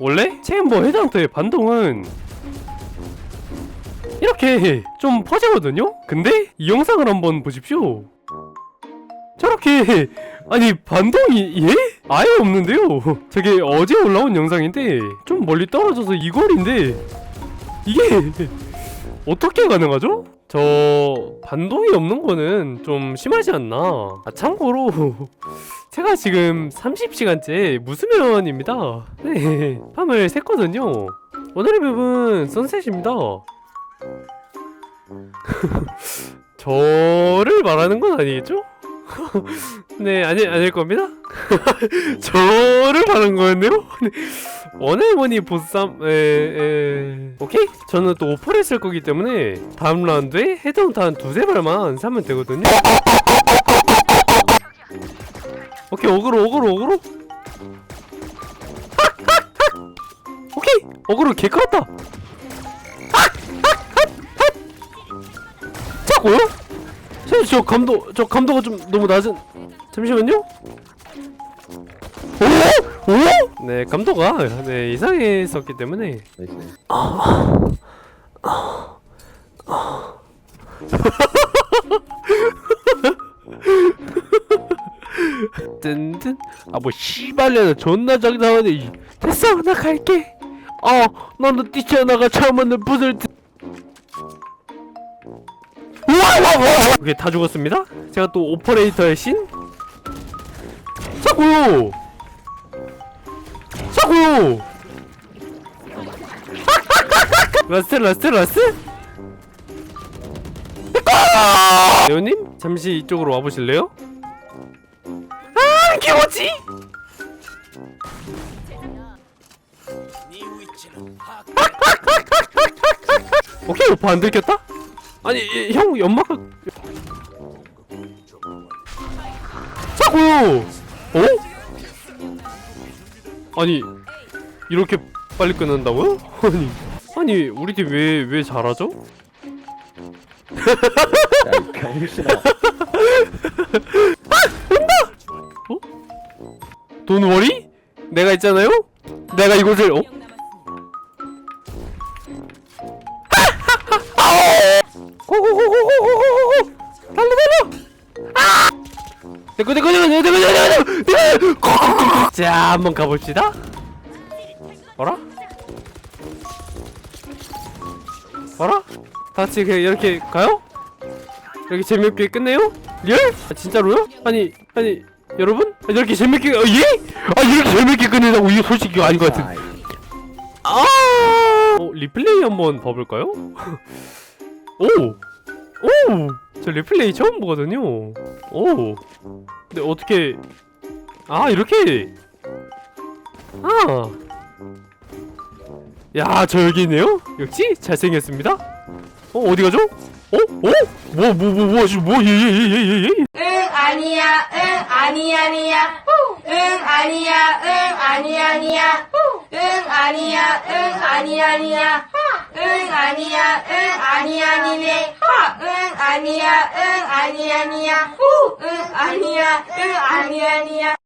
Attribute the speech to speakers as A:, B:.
A: 원래 체인버 헤드헌터의 반동은 이렇게 좀 퍼지거든요? 근데 이 영상을 한번 보십시오. 저렇게 아니 반동이 예? 아예 없는데요. 저게 어제 올라온 영상인데 좀 멀리 떨어져서 이 거리인데 이게 어떻게 가능하죠? 저 반동이 없는 거는 좀 심하지 않나? 아 참고로 제가 지금 30시간째 무수면입니다. 네, 밤을 샜거든요. 오늘의 맵은 선셋입니다. 저를 말하는 건 아니겠죠? 네, 아니, 아닐 겁니다. 저를 말한 거였네요? 네. 원해머니 보쌈, 에, 에, 오케이? 저는 또 오퍼를 쓸 거기 때문에 다음 라운드에 헤드헌터 한 두세 발만 사면 되거든요. 오케이, 어그로, 어그로, 어그로. 오케이, 어그로 개 컸다. 자고요? 선생님 저 감도 저 감도가 좀 너무 낮은 잠시만요. 오? 오? 네 감도가 네 이상했었기 때문에
B: 나이스.
A: 뜬뜬 아뭐 씨발년은 존나 장난하네 이. 됐어 나 갈게 어 너는 뛰쳐나가 차문을 부술 듯 우와와와 오케이 다 죽었습니다 제가 또 오퍼레이터의 신 자고요 자고요 라스트 라스트 라스트 레오님 잠시 이쪽으로 와보실래요? 아 기모지? 오케이 오빠 안 들켰다? 아니 이- 형 연막을 자고요 어? 아니 이렇게 빨리 끝난다고요? 아니 아니 우리 팀 왜 왜 잘하죠?
B: 야, 이 병신아.
A: 돈 워리? 내가 있잖아요? 내가 이곳을 어? 내꺼 내꺼 내꺼 내꺼 내꺼 내꺼 자 한번 가봅시다 어라? 어라? 다 같이 그냥 이렇게 가요? 이렇게 재밌게 끝내요? 리얼? 아, 진짜로요? 아니 아니 여러분? 아, 이렇게 재밌게 어, 예? 아 이렇게 재밌게 끝내다고 이게 솔직히 아닌 것 같은
B: 아
A: 어, 리플레이 한번 봐볼까요? 오! 오! 저 리플레이 처음 보거든요 오! 근데 어떻게 아 이렇게 아! 야, 저 여기 있네요? 역시 잘생겼습니다 어, 어디 가죠? 어? 어? 뭐, 뭐, 뭐, 뭐, 지금 뭐, 예, 예, 예, 예, 예.
C: 응 아니야 응 아니 아니야 응 아니 아니야 응 아니야 응 아니 아니야 응 아니야 응 아니 아니네. 응 아니야 응 아니 아니야. 응 아니야 응 아니 아니야